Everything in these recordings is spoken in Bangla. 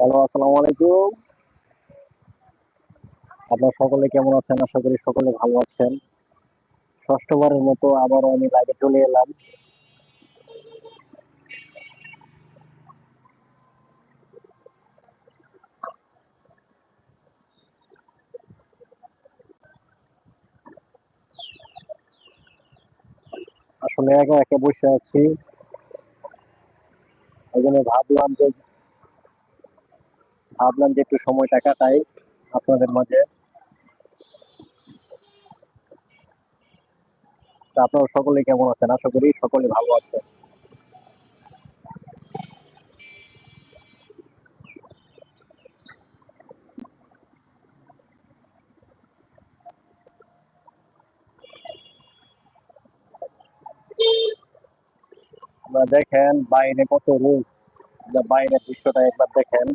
হ্যালো, আসসালামু আলাইকুম। আপনার সকলে কেমন আছেন? আশা করি সকলে ভালো আছেন। ষষ্ঠবারের মতো আবারও আমি লাইভে চলে এলাম। আসলে একা একা বসে আছি। এই জন্য ভাবলাম যে ভাবলাম যে একটু সময়টা কাটাই আপনাদের মাঝে। আপনারা সকলে কেমন আছেন? আশা করি সকলে ভালো আছেন। দেখেন বাইরে কত রোদ। বাইরের দৃশ্যটা একবার দেখেন।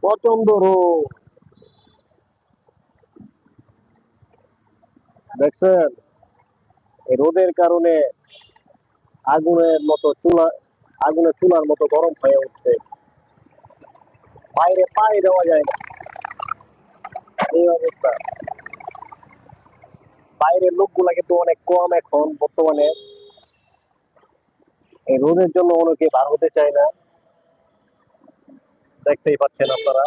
প্রচণ্ড দেখছেন? রোদের কারণে আগুনের মতো চুলা, আগুনের চুলার মতো গরম হয়ে উঠছে। বাইরে পায়ে দেওয়া যায় না। এই অবস্থা। বাইরের লোকগুলা কিন্তু অনেক কম এখন বর্তমানে। এই রোদের জন্য অনেকে বার হতে চায় না। দেখতেই পাচ্ছেন আপনারা।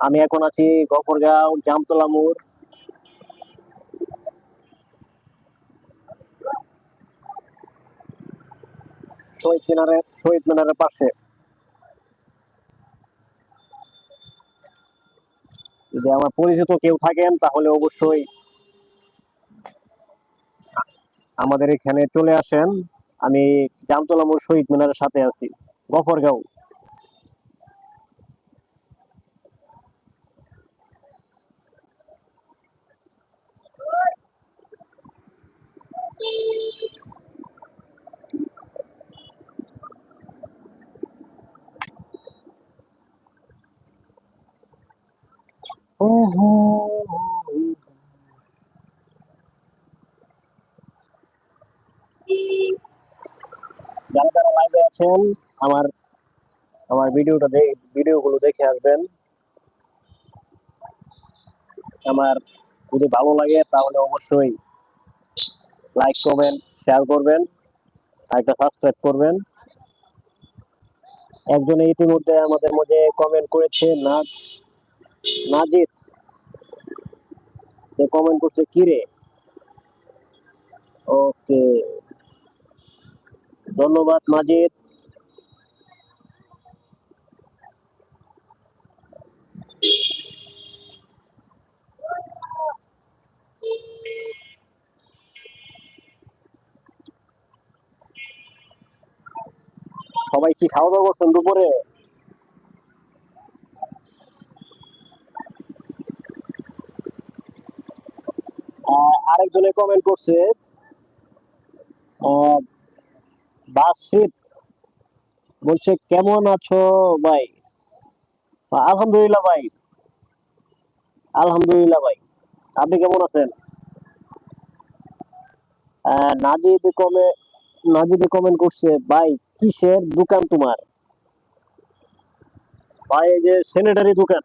আমি এখন আছি গফরগাঁও, জামতলা মোড়। শহীদ মিনারের শহীদ মিনারের পাশে। যদি আমার পরিচিত কেউ থাকেন, তাহলে অবশ্যই আমাদের এখানে চলে আসেন। আমি জামতলা মোড় শহীদ মিনারের সাথে আছি, গফরগাঁও। যারা যারা লাইভে আছেন, আমার আমার ভিডিওটা ভিডিওগুলো দেখে আসবেন। আমার যদি ভালো লাগে, তাহলে অবশ্যই লাইক করবেন শেয়ার করবেন। আরেকটা সাবস্ক্রাইব করবেন। একজনে ইতিমধ্যে আমাদের মধ্যে কমেন্ট করেছে, নাজ, নাজিদ। সে কমেন্ট করছে, কি রে? ওকে ধন্যবাদ মাজিদ সবাই কি খাওয়া দাওয়া করছেন দুপুরে? আরেকজনে কমেন্ট করছে বলছে, কেমন আছো ভাই? আলহামদুলিল্লাহ ভাই। আলহামদুলিল্লাহ ভাই। আপনি কেমন আছেন? নাজিদ কমে নাজিদে কমেন্ট করছে, ভাই কিসের দোকান তোমার? ভাই এই যে স্যানিটারি দোকান।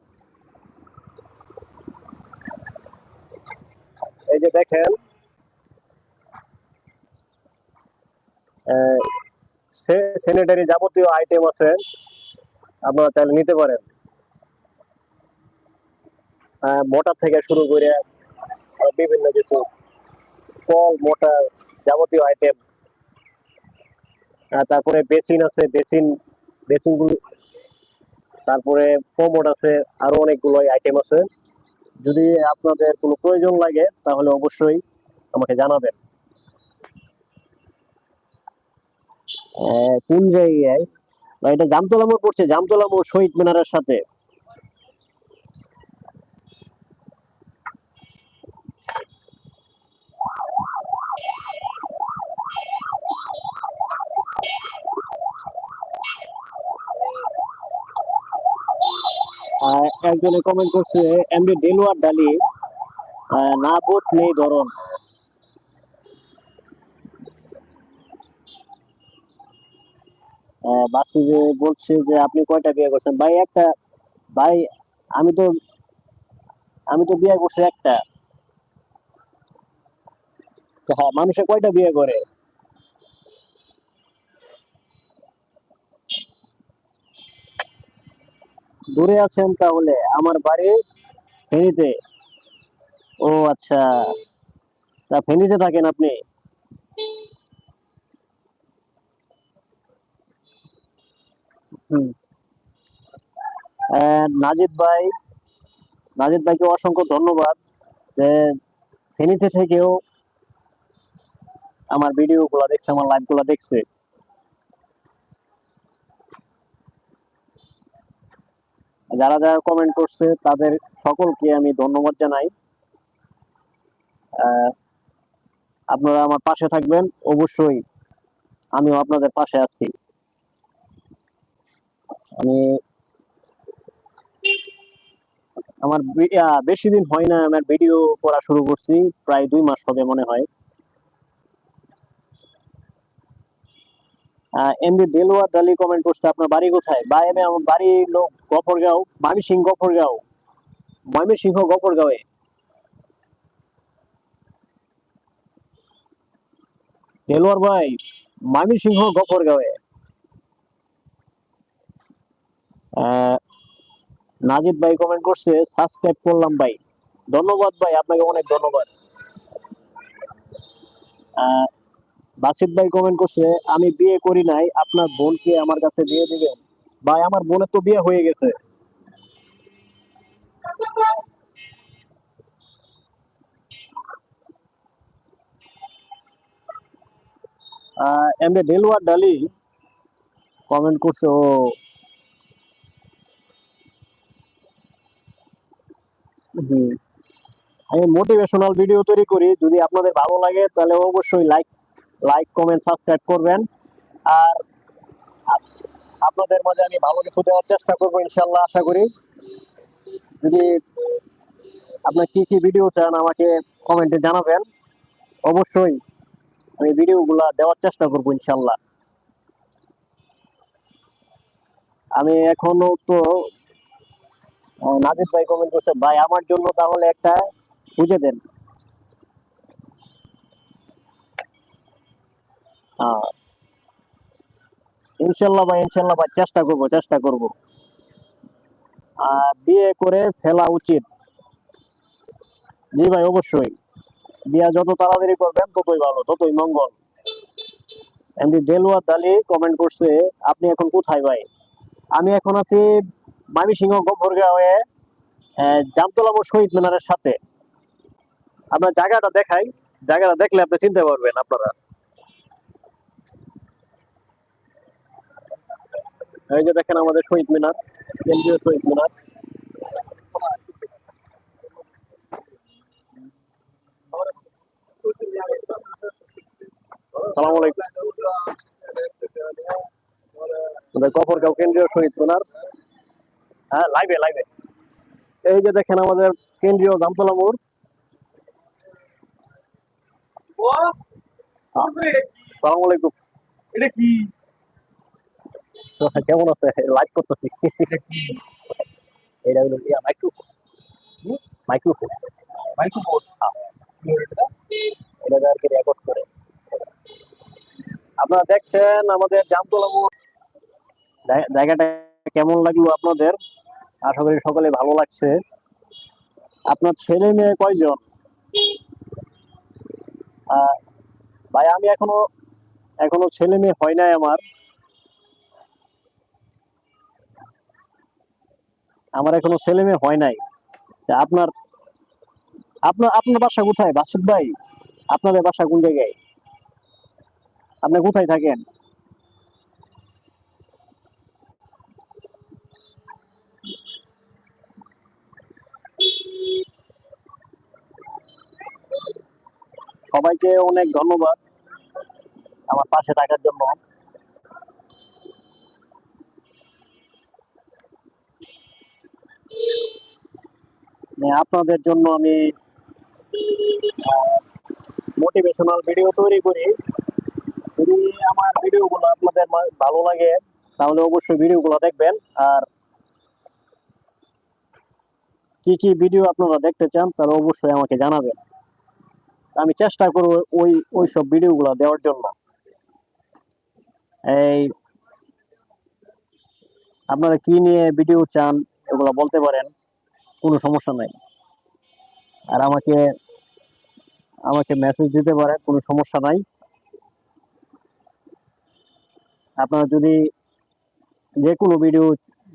এই যে দেখেন স্যানিটারি যাবতীয় আইটেম আছে আপনারা চাইলে নিতে পারেন। আহ, মোটা থেকে শুরু করে বিভিন্ন কিছু কল মোটা যাবতীয় আইটেম তারপরে বেসিন আছে, বেসিন বেসিনগুলো তারপরে প্রমোট আছে, আরও অনেকগুলো আইটেম আছে। যদি আপনাদের কোনো প্রয়োজন লাগে, তাহলে অবশ্যই আমাকে জানাবেন। কোন জায়গায়? এটা জামতলা মোড় পড়ছে, জামতলা মোড় শহীদ মিনারের সাথে। একজনে কমেন্ট করছে, এমডি ডেলুয়ার ডালি না বোট নেই ধরন। যে বলছে যে, আপনি কয়টা বিয়ে করছেন? ভাই, একটা, ভাই, আমি তো আমি তো বিয়ে করছি একটা। হ্যাঁ মানুষে কয়টা বিয়ে করে? দূরে আছেন তাহলে আমার বাড়ি ফেনীতে। ও আচ্ছা। তা ফেনীতে থাকেন আপনি? নাজিদ ভাই, নাজিদ ভাইকে অসংখ্য ধন্যবাদ যে ফেনীতে থেকেও আমার ভিডিও গুলা দেখছে, আমার লাইভগুলা দেখছে। যারা যারা কমেন্ট করছে, তাদের সকলকে আমি ধন্যবাদ জানাই। আপনারা আমার পাশে থাকবেন। অবশ্যই আমিও আপনাদের পাশে আছি। আমি আমার বেশি দিন হয় না আমার ভিডিও করা শুরু করছি, প্রায় দুই মাস হবে মনে হয়। এমবি দেলোয়ার দালি কমেন্ট করছে, আপনার বাড়ি কোথায়? বা এমনি আমার বাড়ি লোক গফরগাঁও, ময়মনসিংহ গফরগাঁও। ময়মনসিংহ গফরগাঁওয়ে। দেলোয়ার ভাই, ময়মনসিংহ গফরগাঁওয়ে। নাজিদ ভাই কমেন্ট করছে সাবস্ক্রাইব করলাম ভাই। ধন্যবাদ ভাই, আপনাকে অনেক ধন্যবাদ। বাসিত ভাই কমেন্ট করছে, আমি বিয়ে করি নাই, আপনার বোনকে আমার কাছে দিয়ে দিবেন। ভাই, আমার বোনের তো বিয়ে হয়ে গেছে। এমনি ডেলওয়ার ডালি কমেন্ট করছে, ও আমি মোটিভেশনাল ভিডিও তৈরি করি, যদি আপনাদের ভালো লাগে, তাহলে অবশ্যই লাইক লাইক কমেন্ট সাবস্ক্রাইব করবেন। আর আপনাদের মাঝে আমি ভালো কিছু দেওয়ার চেষ্টা করব, ইনশাল্লাহ আশা করি। যদি আপনার কি কি ভিডিও চান, আমাকে কমেন্টে জানাবেন। অবশ্যই আমি ভিডিওগুলা দেওয়ার চেষ্টা করব, ইনশাল্লাহ। আমি এখনও তো নাজিদ ভাই কমেন্ট করছে, ভাই, আমার জন্য তাহলে একটা বুঝে দেন। ইনশাল্লাহ ভাই ইনশাল্লাহ ভাই চেষ্টা করব চেষ্টা করব। আর বিয়ে করে ফেলা উচিত। জি ভাই অবশ্যই। বিয়ে যত তাড়াতাড়ি করবেন ততই ভালো ততই মঙ্গল। এমনি দেলওয়ার দালি কমেন্ট করছে আপনি এখন কোথায় ভাই? আমি এখন আছি মামিসিংহ গফরগাঁওয়ে আহ, জামতলা শহীদ মিনারের সাথে। আপনার জায়গাটা দেখাই জায়গাটা দেখলে আপনি চিনতে পারবেন আপনারা। এই যে দেখেন আমাদের শহীদ মিনার কেন্দ্রীয় শহীদ মিনার। সালাম আলাইকুম। গফরগাঁও কেন্দ্রীয় শহীদ মিনার। হ্যাঁ লাইভে লাইভে এই যে দেখেন আমাদের কেন্দ্রীয় জামতলা মোড়। সালাম আলাইকুম। এটা কি? কেমন আছে? লাইভ করতেছি। এটা হলো ইয়া মাইক্রোফোন মাইক্রোফোন মাইক্রোফোন এটা আর কি রেকর্ড করে। আপনারা দেখছেন আমাদের জামতলা জায়গাটা কেমন লাগল আপনাদের? আশা করি সকলে ভালো লাগছে। আপনার ছেলে মেয়ে কয়জন? ভাই আমি এখনও এখনও ছেলে মেয়ে হয় নাই আমার। আমার এখনও ছেলে মেয়ে হয় নাই। আপনার আপনার আপনার বাসা কোথায়? বাসুদ ভাই, আপনাদের বাসা কোন জায়গায়? আপনি কোথায় থাকেন? সবাইকে অনেক ধন্যবাদ আমার পাশে থাকার জন্য। মানে আপনাদের জন্য আমি মোটিভেশনাল ভিডিও তৈরি করি। যদি আমার ভিডিওগুলো আপনাদের ভালো লাগে, তাহলে অবশ্যই ভিডিওগুলো দেখবেন। আর কি কি ভিডিও আপনারা দেখতে চান, তাহলে অবশ্যই আমাকে জানাবেন। আমি চেষ্টা করব ওই ওই সব ভিডিওগুলো দেওয়ার জন্য। এই, আপনারা কি নিয়ে ভিডিও চান, এগুলো বলতে পারেন। কোনো সমস্যা নাই। আর আমাকে আমাকে মেসেজ দিতে পারে কোনো সমস্যা নাই। আপনারা যদি যে কোনো ভিডিও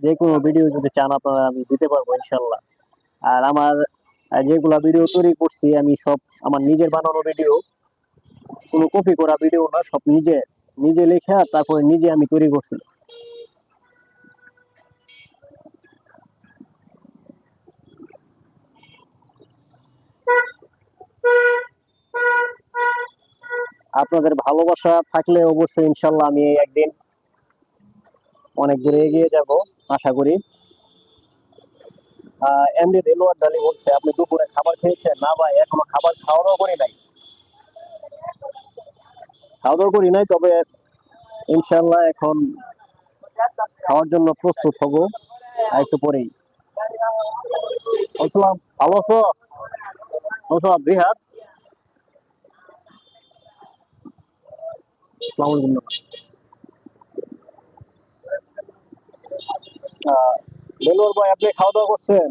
যে কোনো ভিডিও যদি চান, আপনারা আমি দিতে পারব, ইনশাল্লাহ। আর আমার যেগুলা ভিডিও তৈরি করছি, আমি সব আমার নিজের বানানো ভিডিও কোনো কপি করা ভিডিও না, সব নিজে নিজে লেখা তারপরে নিজে আমি তৈরি করছি। আপনাদের ভালোবাসা থাকলে অবশ্যই ইনশাল্লাহ আমি একদিন অনেক দূরে এগিয়ে যাব, আশা করি। এমডি দেলোয়ার ডালি বলছে, আপনি দুপুরে খাবার খেয়েছেন? না ভাই, এখনও খাবার খাওয়া দাওয়া করি নাই। খাওয়া করি নাই, তবে ইনশাল্লাহ এখন খাওয়ার জন্য প্রস্তুত হব একটু পরেই। আসসালাম, ভালো আছো? দেলোয়ার ভাই, আপনি খাওয়া দাওয়া করছেন?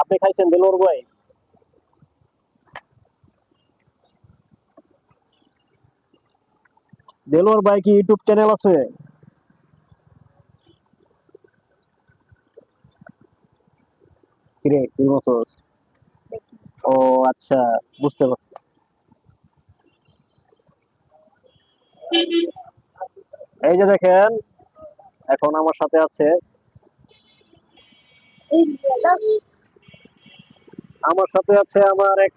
আপনি খাইছেন দেলোয়ার ভাই? দেলোয়ার ভাই কি ইউটিউব চ্যানেল আছে? ও আচ্ছা বুঝতে পারছি। এই যে দেখেন এখন আমার সাথে আছে। আমার সাথে আছে আমার এক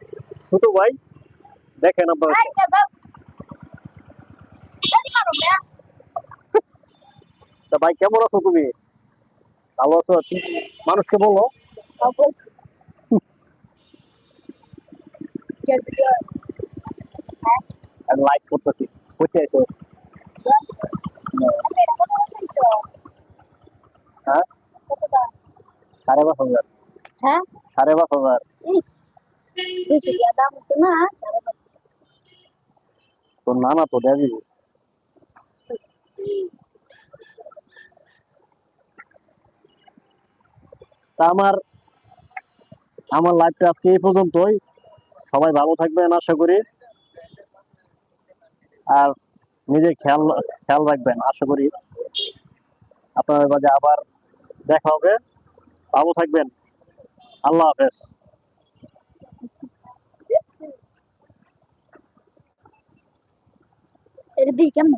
ছোট ভাই। দেখেন আপনারা। তা ভাই কেমন আছো তুমি? ভালো আছো মানুষকে বলো। লাইক করতেছি। হ্যাঁ? সাড়ে পাঁচ হাজার। হ্যাঁ? সাড়ে পাঁচ হাজার। তোর নানা তো দেবি। তা আমার আমার লাইফটা আজকে এই পর্যন্তই। সবাই ভালো থাকবেন আশা করি। আর নিজের খেয়াল খেয়াল রাখবেন, আশা করি আপনার মাঝে আবার দেখা হবে। ভালো থাকবেন। আল্লাহ হাফেজ। এর দিকে কেমন